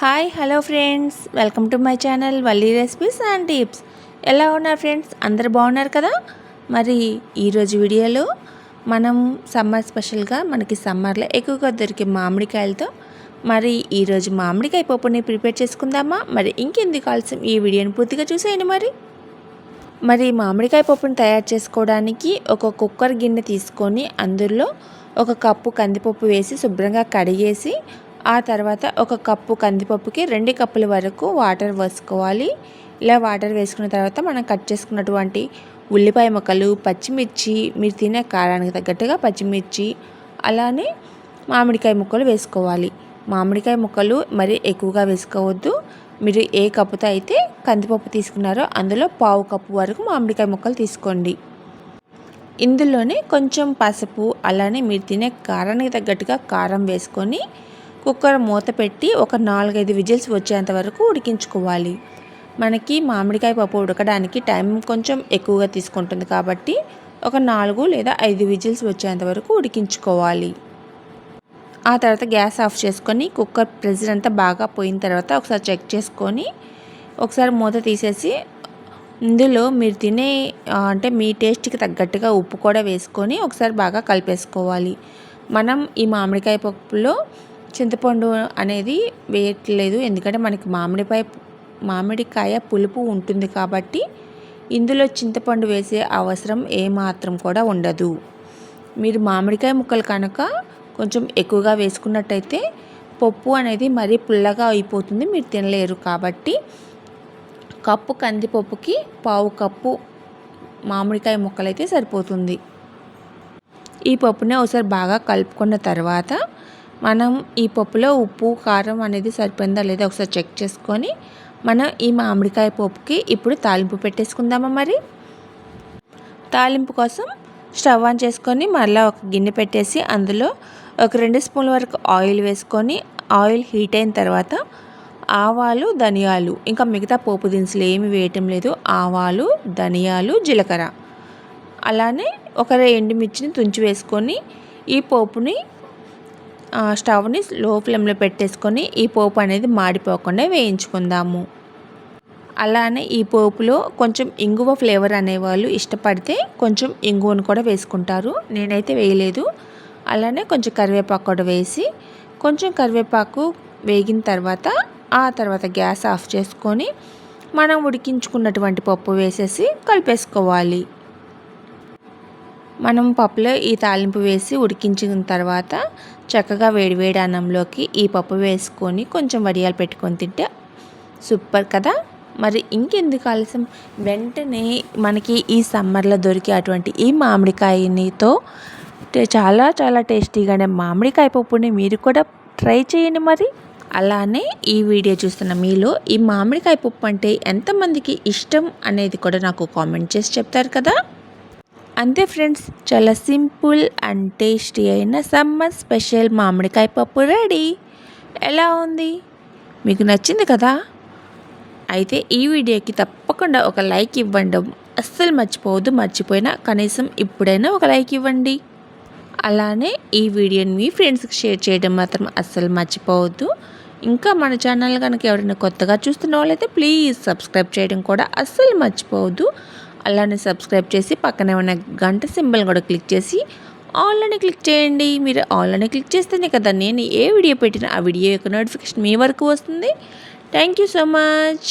Hi hello friends welcome to my channel Valli recipes and tips ఎలా ఉన్నారు friends అందరు బాగున్నారు కదా? మరి ఈరోజు వీడియోలో మనం సమ్మర్ స్పెషల్గా మనకి సమ్మర్లో ఎక్కువగా దొరికే మామిడికాయలతో మరి ఈరోజు మామిడికాయ పప్పుని ప్రిపేర్ చేసుకుందామా? మరి ఇంకెందుకు ఆలస్యం? ఈ వీడియోని పూర్తిగా చూసేయండి మరి. మరి మామిడికాయ పప్పుని తయారు చేసుకోవడానికి ఒక కుక్కర్ గిన్నె తీసుకొని అందులో ఒక కప్పు కందిపప్పు వేసి శుభ్రంగా కడిగేసి ఆ తర్వాత ఒక కప్పు కందిపప్పుకి రెండు కప్పుల వరకు వాటర్ వేసుకోవాలి. ఇలా వాటర్ వేసుకున్న తర్వాత మనం కట్ చేసుకున్నటువంటి ఉల్లిపాయ ముక్కలు పచ్చిమిర్చి మీరు తినే కారానికి తగ్గట్టుగా పచ్చిమిర్చి అలానే మామిడికాయ ముక్కలు వేసుకోవాలి. మామిడికాయ ముక్కలు మరి ఎక్కువగా వేసుకోవద్దు. మీరు ఏ కప్పుతో అయితే కందిపప్పు తీసుకున్నారో అందులో పావు కప్పు వరకు మామిడికాయ ముక్కలు తీసుకోండి. ఇందులోనే కొంచెం పసుపు అలానే మీరు తినే కారానికి తగ్గట్టుగా కారం వేసుకొని కుక్కర్ మూత పెట్టి ఒక నాలుగైదు విజిల్స్ వచ్చేంత వరకు ఉడికించుకోవాలి. మనకి మామిడికాయ పప్పు ఉడకడానికి టైం కొంచెం ఎక్కువగా తీసుకుంటుంది కాబట్టి ఒక నాలుగు లేదా ఐదు విజిల్స్ వచ్చేంత వరకు ఉడికించుకోవాలి. ఆ తర్వాత గ్యాస్ ఆఫ్ చేసుకొని కుక్కర్ ప్రెజర్ అంతా బాగా పోయిన తర్వాత ఒకసారి చెక్ చేసుకొని ఒకసారి మూత తీసేసి ఇందులో మీరు తినే అంటే మీ టేస్ట్కి తగ్గట్టుగా ఉప్పు కూడా వేసుకొని ఒకసారి బాగా కలిపేసుకోవాలి. మనం ఈ మామిడికాయ పప్పులో చింతపండు అనేది వేయట్లేదు. ఎందుకంటే మనకి మామిడికాయ మామిడికాయ పులుపు ఉంటుంది కాబట్టి ఇందులో చింతపండు వేసే అవసరం ఏమాత్రం కూడా ఉండదు. మీరు మామిడికాయ ముక్కలు కనుక కొంచెం ఎక్కువగా వేసుకున్నట్టయితే పప్పు అనేది మరీ పుల్లగా అయిపోతుంది మీరు తినలేరు కాబట్టి కప్పు కందిపప్పుకి పావు కప్పు మామిడికాయ ముక్కలైతే సరిపోతుంది. ఈ పప్పుని ఒకసారి బాగా కలుపుకున్న తర్వాత మనం ఈ పప్పులో ఉప్పు కారం అనేది సరిపోయిందా లేదా ఒకసారి చెక్ చేసుకొని మనం ఈ మామిడికాయ పప్పుకి ఇప్పుడు తాలింపు పెట్టేసుకుందామా మరి? తాలింపు కోసం స్టవ్ ఆన్ చేసుకొని మళ్ళీ ఒక గిన్నె పెట్టేసి అందులో ఒక రెండు స్పూన్ల వరకు ఆయిల్ వేసుకొని ఆయిల్ హీట్ అయిన తర్వాత ఆవాలు ధనియాలు ఇంకా మిగతా పోపు దినుసులు ఏమి వేయటం లేదు. ఆవాలు ధనియాలు జీలకర్ర. అలానే ఒక ఎండుమిర్చిని తుంచి వేసుకొని ఈ పోపుని స్టవ్ని లో ఫ్లేమ్లో పెట్టేసుకొని ఈ పోపు అనేది మాడిపోకుండా వేయించుకుందాము. అలానే ఈ పోపులో కొంచెం ఇంగువ ఫ్లేవర్ అనేవాళ్ళు ఇష్టపడితే కొంచెం ఇంగువను కూడా వేసుకుంటారు. నేనైతే వేయలేదు. అలానే కొంచెం కరివేపాకు కూడా వేసి కొంచెం కరివేపాకు వేగిన తర్వాత ఆ తర్వాత గ్యాస్ ఆఫ్ చేసుకొని మనం ఉడికించుకున్నటువంటి పప్పు వేసేసి కలిపేసుకోవాలి. మనం పప్పులో ఈ తాలింపు వేసి ఉడికించిన తర్వాత చక్కగా వేడివేడి అన్నంలోకి ఈ పప్పు వేసుకొని కొంచెం వడియాలు పెట్టుకొని తింటే సూపర్ కదా? మరి ఇంకెందుకు ఆలస్యం? వెంటనే మనకి ఈ సమ్మర్లో దొరికే అటువంటి ఈ మామిడికాయనితో చాలా చాలా టేస్టీగానే మామిడికాయ పప్పుని మీరు కూడా ట్రై చేయండి మరి. అలానే ఈ వీడియో చూస్తున్న మీలో ఈ మామిడికాయ పప్పు అంటే ఎంతమందికి ఇష్టం అనేది కూడా నాకు కామెంట్ చేసి చెప్తారు కదా? అంతే ఫ్రెండ్స్ చాలా సింపుల్ అండ్ టేస్టీ అయిన సమ్మర్ స్పెషల్ మామిడికాయ పప్పు రెడీ. ఎలా ఉంది? మీకు నచ్చింది కదా? అయితే ఈ వీడియోకి తప్పకుండా ఒక లైక్ ఇవ్వండి అస్సలు మర్చిపోవద్దు. మర్చిపోయినా కనీసం ఇప్పుడైనా ఒక లైక్ ఇవ్వండి. అలానే ఈ వీడియోని మీ ఫ్రెండ్స్కి షేర్ చేయడం మాత్రం అస్సలు మర్చిపోవద్దు. ఇంకా మన ఛానల్ కనుక ఎవరైనా కొత్తగా చూస్తున్న వాళ్ళైతే ప్లీజ్ సబ్స్క్రైబ్ చేయడం కూడా అస్సలు మర్చిపోవద్దు. అలానే సబ్స్క్రైబ్ చేసి పక్కనే ఉన్న గంట సింబల్ కూడా క్లిక్ చేసి ఆన్లైన్ క్లిక్ చేయండి. మీరు ఆన్లైన్ క్లిక్ చేస్తేనే కదా నేను ఏ వీడియో పెట్టినా ఆ వీడియో యొక్క నోటిఫికేషన్ మీ వరకు వస్తుంది. Thank you so much